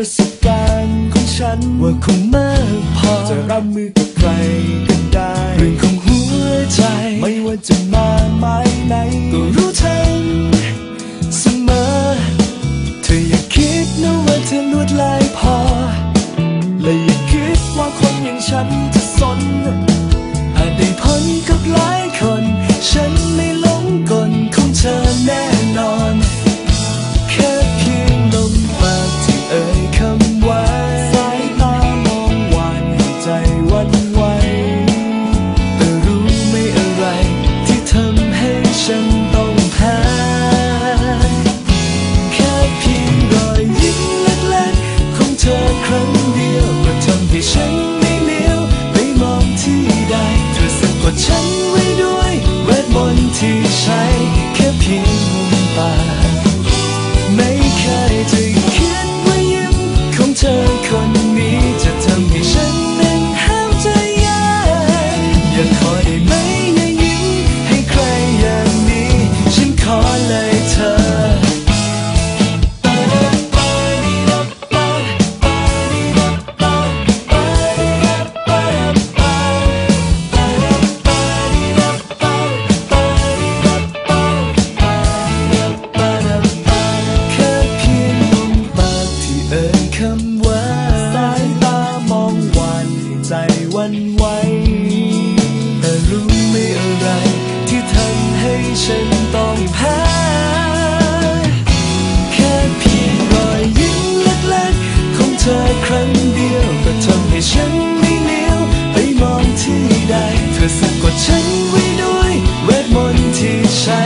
ประสบการณ์ของฉัน ว่าคงมากพอจะรับมือกับใครกันได้เรื่องของหัวใจ ไม่ว่าจะมาไม่ไหนก็รู้ทันเสมอ เธออย่าคิดนะว่าเธอลวดลายพอ และอย่าคิดว่าคนอย่างฉันจะสน รั้งเดียวก็ทำให้ฉันไม่เลียวไปมองที่ใดเธอสะกดฉันไว้ด้วยเวทมนต์ที่ใช้